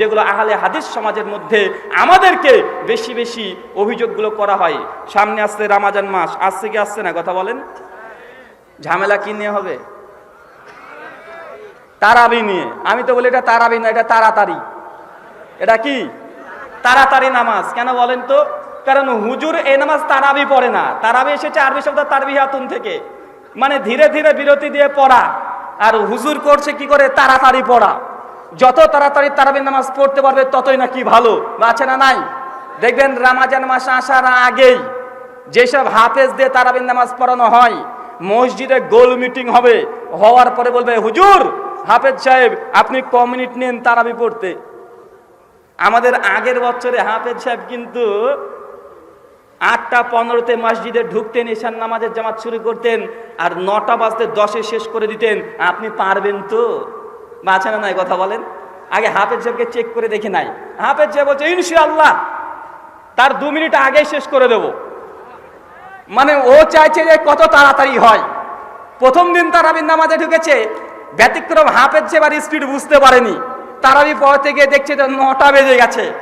যেগুলো আহলে হাদিস সমাজের মধ্যে আমাদেরকে বেশি বেশি অভিযোগগুলো করা হয়। সামনে আসছে রামাজান মাস, আসছে কি আসছে না, কথা বলেন। ঝামেলা কি নিয়ে হবে? তারাবি নিয়ে। আমি তো বলি এটা তারাবি না, এটা তাড়াতাড়ি। এটা কি? তাড়াতাড়ি নামাজ, কেন বলেন তো? কারণ হুজুর এই নামাজ তারাবি পড়ে না। তারাবি এসেছে আরবি শব্দ তারবি হাতুন থেকে। মানে ধীরে ধীরে বিরতি দিয়ে পড়া। আর হুজুর করছে কি করে? তাড়াতাড়ি পড়া। যত তাড়াতাড়ি তারাবি নামাজ পড়তে পারবে, ততই নাকি ভালো। আছে না নাই? দেখবেন রামাজান মাস আসার আগেই যেসব হাফেজ দিয়ে তারাবিন নামাজ পড়ানো হয়, মসজিদে গোল মিটিং হবে, হওয়ার পরে বলবে, হুজুর, হাফেজ সাহেব, আপনি ক মিনিট নেন তারাবি পড়তে? আমাদের আগের বছরে হাফেজ সাহেব কিন্তু আটটা পনেরোতে মসজিদে ঢুকতেন, ঈশান নামাজের জামাত শুরু করতেন, আর নটা বাজতে দশে শেষ করে দিতেন। আপনি পারবেন তো? বাঁচে না নাই কথা বলেন। আগে হাফেজ সাহেবকে চেক করে দেখে নাই। হাফেজ সাহেব বলছে ইনশাআল্লাহ তার দু মিনিট আগে শেষ করে দেব। মানে ও চাইছে যে কত তাড়াতাড়ি হয়। প্রথম দিন তারাবির নামাজে ঢুকেছে ব্যতিক্রম হাফেজ সাহেব আর স্পিড বুঝতে পারেনি। তারাবি পড়তে গিয়ে দেখছে যে নটা বেজে গেছে।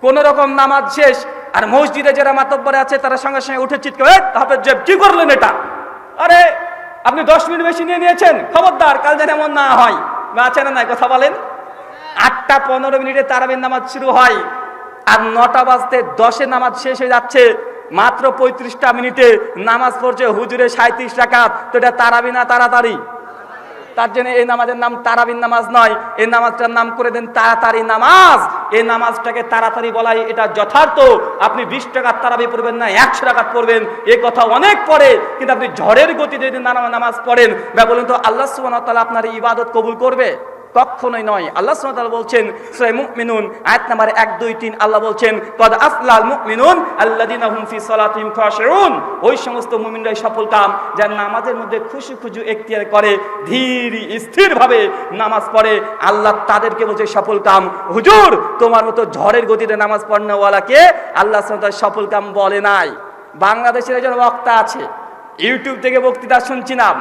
কোন রকম নামাজ শেষ আর মসজিদে যারা মাতব্বরে আছে তারা সঙ্গে সঙ্গে উঠে চিৎকার "এই, হাফেজ সাহেব কি করলেন এটা? আরে আপনি দশ মিনিট বেশি নিয়ে নিয়েছেন খবরদার কাল যেন এমন না হয়। বা আছে না নাই? কথা বলেন। আটটা পনেরো মিনিটে তারাবির নামাজ শুরু হয় আর নটা বাজতে দশে নামাজ শেষ হয়ে যাচ্ছে। মাত্র পঁয়ত্রিশটা মিনিটে নামাজ পড়ছে হুজুরে সাঁত্রিশ টাকা তো এটা তারাবি না তাড়াতাড়ি? তার জন্য এই নামাজের নাম তারাবিন নামাজ নয়। এই নামাজটার নাম করে দেন তাড়াতাড়ি নামাজ। এই নামাজটাকে তাড়াতাড়ি বলাই এটা যথার্থ। আপনি বিশ টাকার তারাবি পড়বেন না, একশো টাকার পড়বেন। এ কথা অনেক পড়ে, কিন্তু আপনি ঝড়ের গতিতে যদি নামাজ পড়েন বা বলেন তো আল্লাহ সুবান তালা আপনার ইবাদত কবুল করবে? কখনোই নয়। আল্লাহ সুবহানাহু বলছেন, সূরা মুমিনুন, আয়াত নাম্বার 1 2 3 আল্লাহ বলছেন, কদ আফলাল মুমিনুন আল্লাযিনা হুম ফি সালাতিহিম খাশিউন। ওই সমস্ত মুমিনরাই সফল কাম, যারা নামাজের মধ্যে খুশি খুশি এখতিয়ার করে, ধীর, স্থিরভাবে নামাজ পড়ে, আল্লাহ তাদেরকে বলছে সফল কাম। হুজুর, তোমার মতো ঝড়ের গতিতে নামাজ পড়নেওয়ালাকে আল্লাহ তাআলা সফল কাম বলে নাই। বাংলাদেশের একজন বক্তা আছে, ইউটিউব থেকে বক্তৃতা শুনছিলাম।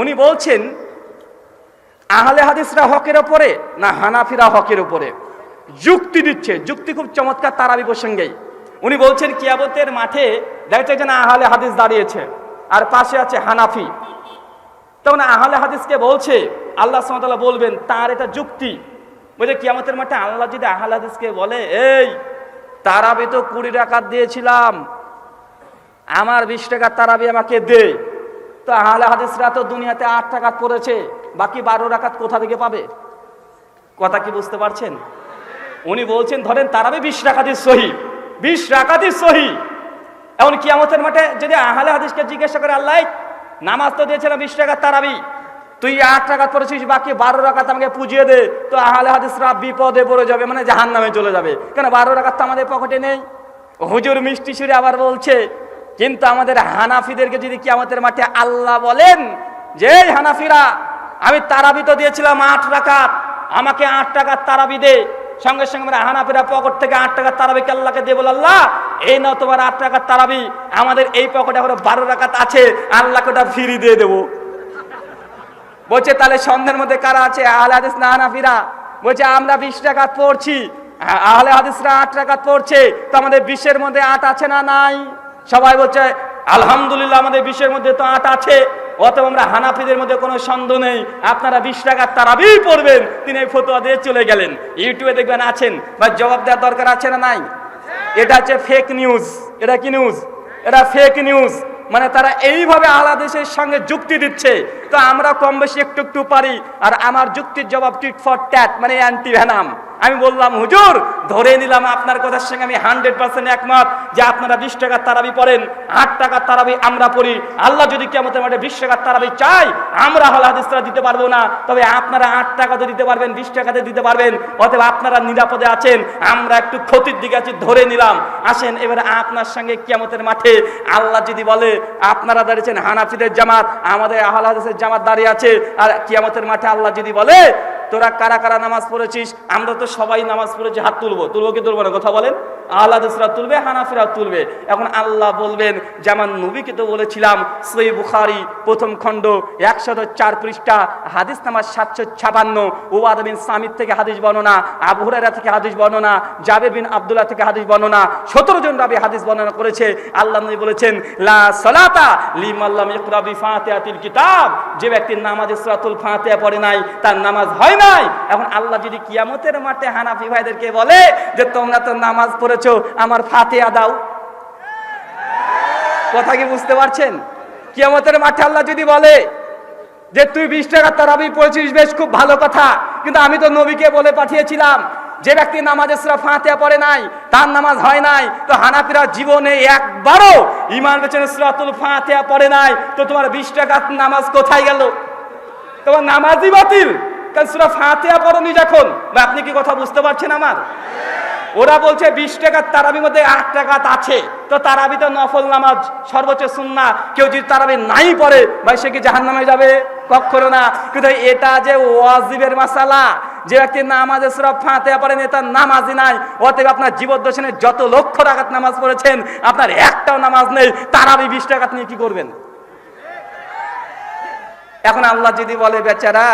উনি বলছেন আহলে হাদিসরা হকের ওপরে না হানাফিরা হকের ওপরে যুক্তি দিচ্ছে। যুক্তি খুব চমৎকার তারাবি প্রসঙ্গেই উনি বলছেন কিয়াবতের মাঠে দেখতে একজন আহলে হাদিস দাঁড়িয়েছে, আর পাশে আছে হানাফি। তখন আহলে হাদিসকে বলছে, আল্লাহ সামতাল্লাহ বলবেন, তার এটা যুক্তি। বলছে, কিয়ামতের মাঠে আল্লাহ যদি আহলে হাদিসকে বলে, এই, তারাবি তো কুড়ি টাকা দিয়েছিলাম, আমার বিশ টাকার তারাবি আমাকে দে। তো আহলে হাদিসরা তো দুনিয়াতে আট টাকা পড়েছে। বাকি বারো রাকাত কোথা থেকে পাবে? কথা কি বুঝতে পারছেন? উনি বলছেন, ধরেন তারাবি বিশ রাকাতি সহি। বিশ রাকাতি সহি। এমন কিয়ামতের মাঠে যদি আহলে হাদিসকে জিজ্ঞাসা করে, আল্লাহ, নামাজ তো দিয়েছিলাম বিশ টাকার তারাবি তুই আট টাকা পড়েছিস, বাকি বারো রাকাত আমাকে পুজিয়ে দে। তো আহলে হাদিসরা বিপদে পড়ে যাবে মানে জাহান নামে চলে যাবে। কেন বারো রাকাত তো আমাদের পকেটে নেই? হুজুর মিষ্টি সুরে আবার বলছে, কিন্তু আমাদের হানাফিদেরকে যদি কি আমাদের মাঠে আল্লাহ বলেন যে হানাফিরা আমি তারাবি তো দিয়েছিলাম আট রাকাত। আমাকে আট টাকার তারাবি দে। সঙ্গে সঙ্গে আমরা হানাফিরা পকেট থেকে আট টাকার তারাবি আল্লাহকে দিয়ে বলে, আল্লাহ, এই নাও তোমার আট টাকার তারাবি। আমাদের এই পকেটে এখন বারো রাকাত আছে। আল্লাহকে ওটা ফিরি দিয়ে দেবো। বলছে, তাহলে সন্ধ্যের মধ্যে কারা আছে? আহলে হাদিস না হানাফিরা? বলছে, আমরা বিশ টাকা পড়ছি। আহলে হাদিসরা আট টাকা পড়ছে। তো আমাদের বিশের মধ্যে আট আছে না নাই? সবাই বলছে, আলহামদুলিল্লাহ, আমাদের বিশের মধ্যে তো আট আছে। অতএব আমরা হানাফিদের মধ্যে কোনো সন্দেহ নেই। আপনারা বিশ টাকার তারাবি পড়বেন, তিনি এই ফতোয়া দিয়ে চলে গেলেন। ইউটিউবে দেখবেন আছেন বা জবাব দেওয়ার দরকার আছে না নাই? এটা হচ্ছে ফেক নিউজ এটা কি নিউজ এটা ফেক নিউজ মানে তারা এইভাবে আলাদেশের সঙ্গে যুক্তি দিচ্ছে। তো আমরা কম বেশি একটু একটু পারি, আর আমার যুক্তির জবাব টিট ফর ট্যাট মানে অ্যান্টি ভ্যানাম আমি বললাম, হুজুর, ধরে নিলাম আপনার কথার সঙ্গে আমি হান্ড্রেড পার্সেন্ট একমত যে আপনারা বিশ টাকার তারাবি পড়েন, আট টাকার তারাবি আমরা পড়ি। আল্লাহ যদি কেমন মাঠে বিশ টাকার তারাবি চাই আমরা হল হাদিসরা দিতে পারব না। তবে আপনারা আট টাকাতে দিতে পারবেন, বিশ টাকাতে দিতে পারবেন। অতএব আপনারা নিরাপদে আছেন, আমরা একটু ক্ষতির দিকে আছি, ধরে নিলাম। আসেন, এবারে আপনার সঙ্গে কিয়ামতের মাঠে আল্লাহ যদি বলে, আপনারা দাঁড়িয়েছেন হানাফিদের জামাত, আমাদের আহল হাদিসের জামাত দাঁড়িয়ে আছে। আর কিয়ামতের মাঠে আল্লাহ যদি বলে তোরা কারা কারা নামাজ পড়েছিস? আমরা তো সবাই নামাজ পড়েছি, হাত তুলবো। তুলবো কি তুলবো না? কথা বলেন। আহ্লাদিসরা তুলবে, হানাফিরা তুলবে। এখন আল্লাহ বলবেন, যেমন নবীকে তো বলেছিলাম সই বুখারি, প্রথম খণ্ড, একশত চার পৃষ্ঠা, হাদিস নামাজ সাতশো ছাপান্ন ওবাদ বিন সামিদ থেকে হাদিস বর্ণনা, আবু হুরায়রা থেকে হাদিস বর্ণনা, জাবের বিন আব্দুল্লাহ থেকে হাদিস বর্ণনা, সতেরো জন রাবি হাদিস বর্ণনা করেছে। আল্লাহ নবী বলেছেন, লা সলাতা লিমাল্লাম ইকরা বি ফাতিহাতিল কিতাব। যে ব্যক্তি নামাজ সূরাতুল ফাতিহা পড়ে নাই, তার নামাজ হয় নাই। এখন আল্লাহ যদি কিয়ামতের মাঠে হানাফি ভাইদেরকে বলে যে, তোমরা তো নামাজ পড়েছো, আমার ফাতিহা দাও। কথা কি বুঝতে পারছেন? কিয়ামতের মাঠে আল্লাহ যদি বলে যে, তুই বিশ টাকা তারাবি পড়েছিস, বেশ, খুব ভালো কথা। কিন্তু আমি তো নবীকে বলে পাঠিয়েছিলাম, যে ব্যক্তি নামাজে সুরা ফাতিহা পড়ে নাই, তার নামাজ হয় নাই, তো হানাফিরা জীবনে একবারও ইমান বেচেন সুরাতুল ফাতিহা পড়ে নাই, তো তোমার বিশ টাকা নামাজ কোথায় গেল? তোমার নামাজই বাতিল। কারণ সুরা ফাতিহা পড়নি যখন? আপনি কি কথা বুঝতে পারছেন আমার? ওরা বলছে, বিশ টাকার তারাবির মধ্যে আট টাকা আছে। তো তারাবি তো নফল নামাজ সর্বোচ্চ সুন্না কেউ যদি তারাবি নাই পড়ে, ভাই, সে কি জাহান নামে যাবে? কখনো না। কিন্তু এটা যে ওয়াজিবের মাসালা, যে ব্যক্তি নামাজে সুরা ফাঁতে পারেন তার নামাজই নাই। অতএব আপনার জীবদ্দর্শনে যত লক্ষ টাকাত নামাজ পড়েছেন, আপনার একটাও নামাজ নেই। তারাবি বিশ টাকাত নিয়ে কি করবেন? এখন আল্লাহ যদি বলে, বেচারা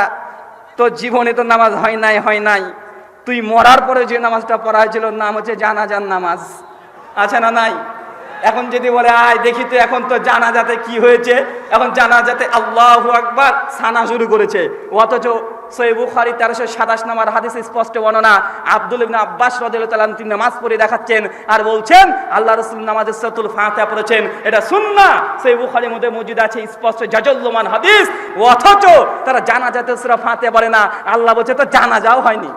তো জীবনে তো নামাজ হয় নাই হয় নাই। তুই মরার পরে যে নামাজটা পড়া হয়েছিল, নাম হচ্ছে জানাজান নামাজ। আছে না নাই? এখন যদি বলে, আয়, দেখি তো এখন তো জানাজাতে কি হয়েছে? এখন জানাজাতে আল্লাহ আকবার সানা শুরু করেছে। অথচ সৈব বুখারি তেরোশো সাতাশ নম্বর হাদিস স্পষ্ট বর্ণনা। আব্দুল ইবনে আব্বাস রদিল তালাম তিনি নামাজ পড়ে দেখাচ্ছেন আর বলছেন আল্লাহ রসুল নামাজ সতুল ফাঁতা পড়েছেন। এটা সুন্না সেই বুখারির মধ্যে মজুদ আছে স্পষ্ট জাজল্যমান হাদিস। অথচ তারা জানাজাতে সুরা ফাঁতে পারে না। আল্লাহ বলছে, তো জানাজাও হয়নি।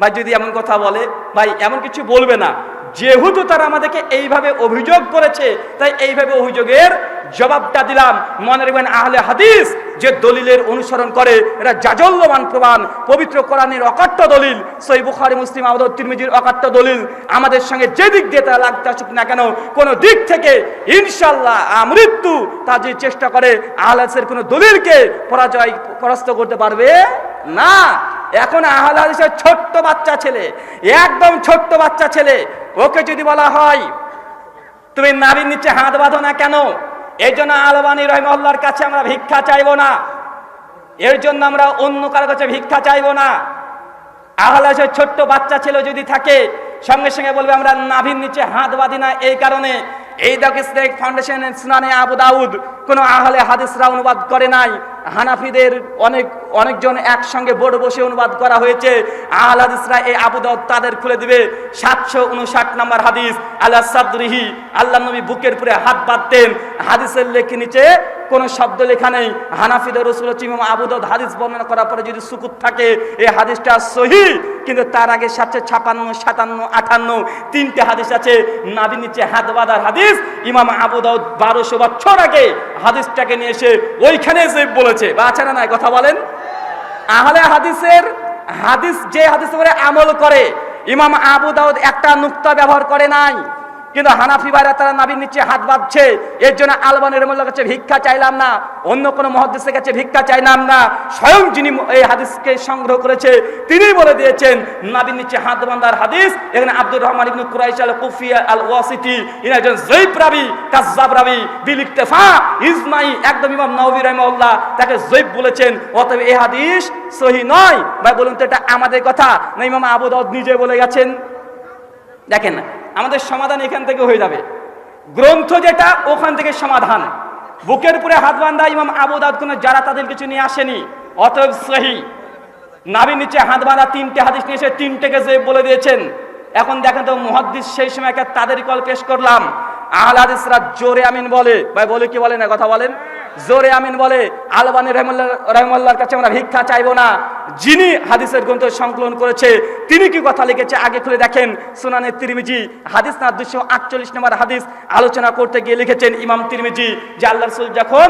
ভাই, যদি এমন কথা বলে, ভাই, এমন কিছু বলবে না। যেহেতু তারা আমাদেরকে এইভাবে অভিযোগ করেছে, তাই এইভাবে অভিযোগের জবাবটা দিলাম। মনে রাখবেন, আহলে হাদিস যে দলিলের অনুসরণ করে, এটা জাজল্যমান প্রমাণ। পবিত্র কোরআনের অকাট্য দলিল সই বুখারি, মুসলিম আহমদ তিরমিজির অকাট্য দলিল, আমাদের সঙ্গে যে দিক দিয়ে তারা লাগতে আসুক না কেন, কোনো দিক থেকে ইনশাল্লাহ আমৃত্যু তা যে চেষ্টা করে আহলাসের কোনো দলিলকে পরাজয়, পরাস্ত করতে পারবে না। এখন আহলে হাদিসের ছোট্ট বাচ্চা ছেলে, একদম ছোট্ট বাচ্চা ছেলে, ওকে যদি বলা হয়, তুমি নারীর নিচে হাত বাঁধো না কেন? এই জন্য আলবানী রহমল্লার কাছে আমরা ভিক্ষা চাইব না। এর জন্য আমরা অন্য কারও কাছে ভিক্ষা চাইব না। আহলে হাদিসের ছোট্ট বাচ্চা ছেলে যদি থাকে, সঙ্গে সঙ্গে বলবে, আমরা নাভির নিচে হাত বাঁধি না এই কারণে এই দাক ইসলামিক ফাউন্ডেশন সুনানে আবু দাউদ, কোনো আহলে হাদিসরা অনুবাদ করে নাই। হানাফিদের অনেক, অনেকজন একসঙ্গে বোর্ড বসে অনুবাদ করা হয়েছে। আহল হাদিসরা এই আবু দাউদ তাদের খুলে দিবে। সাতশো উনষাট নম্বর হাদিস আল্লাহ সাদরিহি, আল্লাহ নবী বুকের পুরে হাত বাঁধতেন। হাদিসের লেখে নিচে কোনো শব্দ লেখা নেই। হানাফিদের রসুল আবু দাউদ, হাদিস বর্ণনা করার পরে যদি সুকুত থাকে, এই হাদিসটা সহি, কিন্তু তার আগে সাতশো ছাপান্ন, সাতান্ন আটান্ন তিনটে হাদিস আছে। নাবি নিচে হাত বাঁধার হাদিস, ইমাম আবু দাউদ বারোশো বছর আগে হাদিসটাকে নিয়ে এসে ওইখানে এসে বলেছে। বা আছে না নাই? কথা বলেন। আহলে হাদিসের হাদিস যে হাদিস করে আমল করে, ইমাম আবু দাউদ একটা নুক্তা ব্যবহার করে নাই। কিন্তু হানাফি ভাইরা তারা নাবির নিচে হাত বাঁধছে। এর জন্য আলবানের মোল্লার কাছে ভিক্ষা চাইলাম না, অন্য কোনো মহাদিসের কাছে ভিক্ষা চাইলাম না। স্বয়ং যিনি এই হাদিসকে সংগ্রহ করেছে, তিনি বলে দিয়েছেন, নাবির নিচে হাত বাঁধার হাদিস, এখানে আব্দুর রহমান ইবনু কুরাইশ আল কুফিয়া আল ওয়াসিটি ইনি একজন জৈব রাবি, কাজ্জাব রাবি, বিল ইক্তেফা, ইজমাই, একদম ইমাম নবী রহমাল্লাহ তাকে জৈব বলেছেন। অতএব এই হাদিস সহি নয়। ভাই, বলুন তো এটা আমাদের কথা? না ইমাম আবু দাউদ নিজে বলে গেছেন? দেখেন আমাদের সমাধান এখান থেকে হয়ে যাবে। গ্রন্থ যেটা, ওখান থেকে সমাধান। বুকের উপরে হাত বান্ধা ইমাম আবু দাউদ কোনো যারা তাদের কিছু নিয়ে আসেনি, অতএব সহি। নাবির নিচে হাত বাঁধা তিনটে হাদিস নিয়ে এসে তিনটেকে যে বলে দিয়েছেন, এখন দেখেন তো মুহাদ্দিস সেই সময় তাদের কল পেশ করলাম। আহল হাদিসরা জোরে আমিন বলে। ভাই, বলে কি বলে না, কথা বলেন? জোরে আমিন বলে, আলবানি রহমুল্লাহ কাছে আমরা ভিক্ষা চাইব না। যিনি হাদিসের গ্রন্থ সংকলন করেছে, তিনি কি কথা লিখেছে আগে খুলে দেখেন। সুনানে তিরমিজি, হাদিস না দুশো আটচল্লিশ নম্বর হাদিস, আলোচনা করতে গিয়ে লিখেছেন ইমাম তিরমিজি, যে আল্লাহ রসুল যখন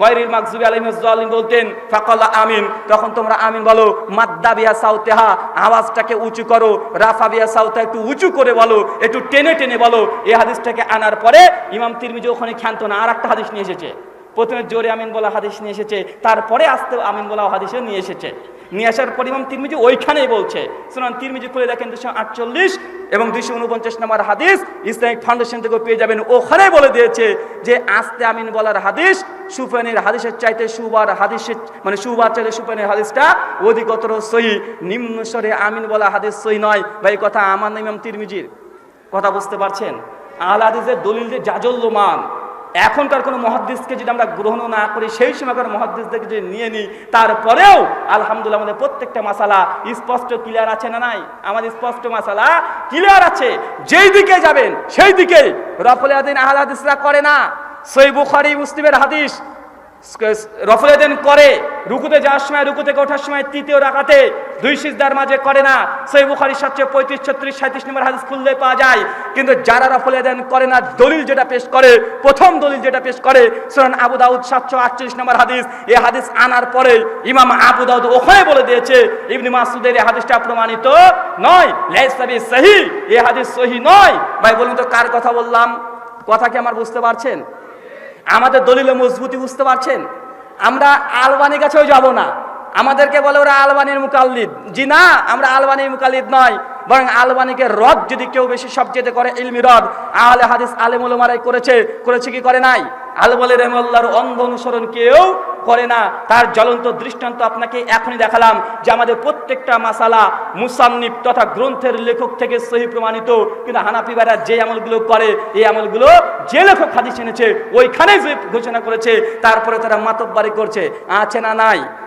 গয়রিল মাকজুবি আলাইহিম বলতেন ফাকাল্লা আমিন তখন তোমরা আমিন বলো, মাদ্দা বিয়া সাউতেহা আওয়াজটাকে উঁচু করো, রাফা বিয়া সাউতা একটু উঁচু করে বলো, একটু টেনে টেনে বলো। এই হাদিসটাকে আনার পরে ইমাম তিরমিজি ওখানে ক্ষান্ত না। আর একটা হাদিস নিয়ে এসেছে। প্রথমে জোরে আমিন বলা হাদিস নিয়ে এসেছে, তারপরে আসতে আমিন বলা হাদিসে নিয়ে এসেছে। নিয়ে আসার পর ইমাম তিরমিজি ওইখানেই বলছে, সুনান তিরমিজি খুলে দেখেন দুশো আটচল্লিশ এবং দুশো উনপঞ্চাশ নম্বর হাদিস, ইসলামিক ফাউন্ডেশন থেকে পেয়ে যাবেন। ওখানে বলে দিয়েছে যে আস্তে আমিন বলার হাদিস সুফেনের হাদিসের চাইতে সুবার হাদিসের মানে সুবার চাইতে সুফেনের হাদিসটা অধিকতর সহি। নিম্ন স্বরে আমিন বলা হাদিস সহি নয়। ভাই, কথা আমার ইমাম তিরমিজির? কথা বুঝতে পারছেন? আল হাদিসের দলিল যে জাজল্যমান এখনকার কোনো মহাদ্দেশকে যদি আমরা গ্রহণ না করি, সেই সময়কার মহাদ্দেশদেরকে যদি নিয়ে নিই, তারপরেও আলহামদুলিল্লাহ আমাদের প্রত্যেকটা মশালা স্পষ্ট ক্লিয়ার আছে না নাই? আমাদের স্পষ্ট মশালা ক্লিয়ার আছে। যেই দিকে যাবেন, সেই দিকে। রফলে আদিন আহাদিসরা হাদিসরা করে না। সই বুখারি, মুসলিমের হাদিস। রফলেদিন করে, রুকুতে যাওয়ার সময়, রুকু থেকে ওঠার সময় তৃতীয় রাখাতে দুই সিজদার মাঝে করে না। সেই বুখারি সাতশো পঁয়ত্রিশ, ছত্রিশ সাঁত্রিশ নম্বর হাদিস খুললে পাওয়া যায়। কিন্তু যারা রফলেদিন করে না, দলিল যেটা পেশ করে, প্রথম দলিল যেটা পেশ করে, সুরান আবু দাউদ সাতশো আটচল্লিশ নম্বর হাদিস। এই হাদিস আনার পরে ইমাম আবু দাউদ ওখানে বলে দিয়েছে, ইবনি মাসুদের এই হাদিসটা প্রমাণিত নয়। লেসাবি সহি এই হাদিস সহি নয়। ভাই, বলুন তো কার কথা বললাম? কথা কি আমার বুঝতে পারছেন? আমাদের দলিলে মজবুতি বুঝতে পারছেন? আমরা আলবানি কাছেও যাব না। আমাদেরকে বলে ওরা আলবানির মুকাল্লিদ। জি না, আমরা আলবানির মুকাল্লিদ নয়, বরং আলবানিকে রদ যদি কেউ বেশি সবচেয়ে করে ইলমি রদ আহলে হাদিস আলেম ওলামারাই করেছে করেছে কি করে নাই? আলবলি রহমাল্লাহর অন্ধ অনুসরণ কেউ করে না, তার জ্বলন্ত দৃষ্টান্ত আপনাকে এখনই দেখালাম যে আমাদের প্রত্যেকটা মাসালা মুসান্নিফ তথা গ্রন্থের লেখক থেকে সহি প্রমাণিত। কিন্তু হানাফিবারা যে আমলগুলো করে, এই আমলগুলো যে লেখক হাদিস এনেছে, ওইখানে যে ঘোষণা করেছে, তারপরে তারা মাতব্বারি করছে। আছে না নাই?